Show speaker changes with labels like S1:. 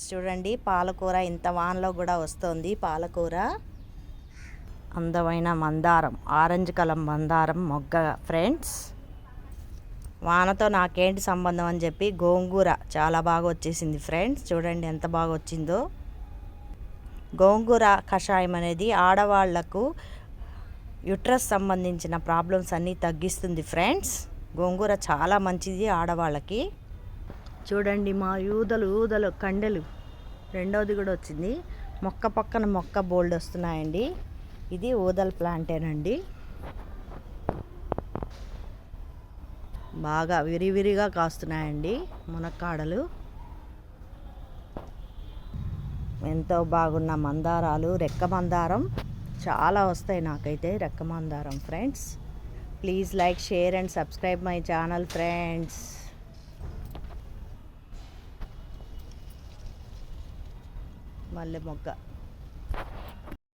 S1: చూడండి పాలకూర ఇంత వానలో కూడా వస్తుంది పాలకూర. అందమైన మందారం ఆరెంజ్ కలర్ మందారం మొగ్గ ఫ్రెండ్స్ వానతో నాకేంటి సంబంధం అని చెప్పి గోంగూర చాలా బాగా వచ్చేసింది ఫ్రెండ్స్ చూడండి ఎంత బాగా వచ్చిందో. గోంగూర కషాయం అనేది ఆడవాళ్ళకు యుట్రస్ సంబంధించిన ప్రాబ్లమ్స్ అన్నీ తగ్గిస్తుంది ఫ్రెండ్స్ గోంగూర చాలా మంచిది ఆడవాళ్ళకి. చూడండి మా యూదలు ఊదలు కండెలు. రెండవది కూడా వచ్చింది. మొక్క పక్కన మొక్క బోల్డ్ వస్తున్నాయండి. ఇది ఊదల ప్లాంటేనండి. బాగా విరివిరిగా కాస్తున్నాయండి మునక్కాడలు. ఎంతో బాగున్న మందారాలు రెక్క మందారం. చాలా వస్తాయి నాకైతే రెక్క మందారం friends. Please like share and subscribe my channel friends. మల్లె మొగ్గ